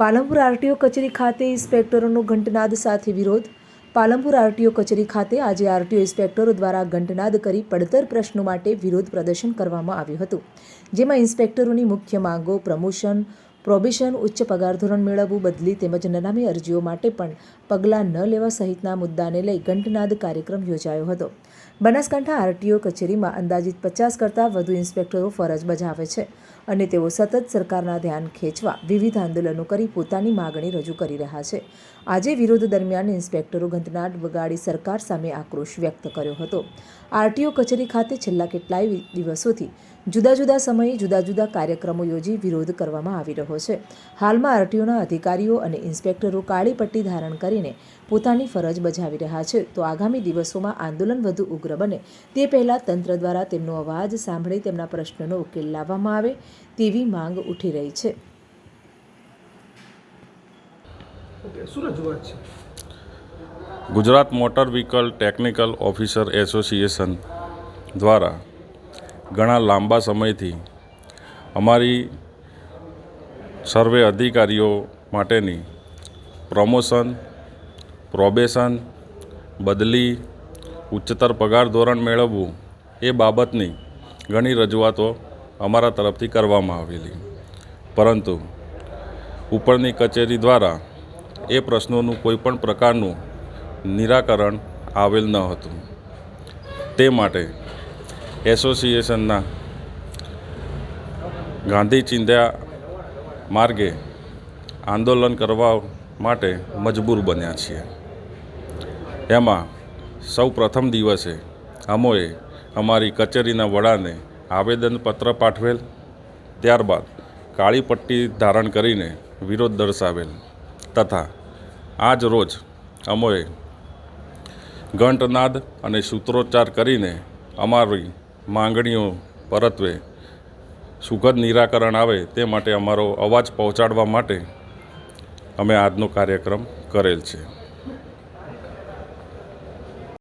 Palanpur RTO કચેરી ખાતે ઇન્સ્પેક્ટરોનો ઘંટનાદ સાથે વિરોધ. પાલમપુર આરટીઓ કચેરી ખાતે આજે આરટીઓ ઇન્સ્પેક્ટરો દ્વારા ઘંટનાદ કરી પડતર પ્રશ્નો માટે વિરોધ પ્રદર્શન કરવામાં આવ્યું હતું. જેમાં ઇન્સ્પેક્ટરોની મુખ્ય માંગો, પ્રમોશન પ્રોબેશન ઉચ્ચ પગાર ધોરણ મેળવવું બદલી તેમજ નનામી અરજીઓ માટે પણ પગલાં ન લેવા સહિતના મુદ્દાને લઈ ઘંટનાદ કાર્યક્રમ યોજાયો હતો. બનાસકાંઠા આરટીઓ કચેરીમાં અંદાજિત પચાસ કરતાં વધુ ઇન્સ્પેક્ટરો ફરજ બજાવે છે અને તેઓ સતત સરકારના ધ્યાન ખેંચવા વિવિધ આંદોલનો કરી પોતાની માગણી રજૂ કરી રહ્યા છે. આજે વિરોધ દરમિયાન ઇન્સ્પેક્ટરો ઘંટનાદ વગાડી સરકાર સામે આક્રોશ વ્યક્ત કર્યો હતો. આરટીઓ કચેરી ખાતે છેલ્લા કેટલાય દિવસોથી જુદા જુદા સમયે જુદા જુદા કાર્યક્રમો યોજી વિરોધ કરવામાં આવી રહ્યો છે. હાલમાં આરટીઓના અધિકારીઓ અને ઇન્સ્પેક્ટરો કાળી પટ્ટી ધારણ કરીને પોતાની ફરજ બજાવી રહ્યા છે. તો આગામી દિવસોમાં આંદોલન વધુ ઉગ્ર બને તે પહેલાં તંત્ર દ્વારા તેમનો અવાજ સાંભળી તેમના પ્રશ્નનો ઉકેલ લાવવામાં આવે તેવી માંગ ઉઠી રહી છે? Gujarat motor vehicle technical officer association દ્વારા ઘણા લાંબા સમયથી અમારી સર્વે અધિકારીઓ માટેની પ્રમોશન, પ્રોબેશન, બદલી, ઉચ્ચતર પગાર ધોરણ મેળવવું એ બાબતની ઘણી રજૂઆતો અમારા તરફથી કરવામાં આવેલી. પરંતુ ઉપરની કચેરી દ્વારા એ પ્રશ્નોનું કોઈ પણ પ્રકારનું નિરાકરણ આવેલ ન હતું. તે માટે એસોસિએશનના ગાંધી ચિંધ્યા માર્ગે આંદોલન કરવા માટે મજબૂર બન્યા છીએ. એમાં સૌ પ્રથમ દિવસે અમોએ અમારી કચેરીના વડાને આવેદનપત્ર પાઠવેલ, ત્યારબાદ કાળી પટ્ટી ધારણ કરીને વિરોધ દર્શાવેલ તથા આજ રોજ અમોએ ઘંટનાદ અને સૂત્રોચ્ચાર કરીને અમારી માંગણીઓ પરત્વે સુખદ નિરાકરણ આવે તે માટે અમારો અવાજ પહોંચાડવા માટે અમે આજનો કાર્યક્રમ કરેલ છે.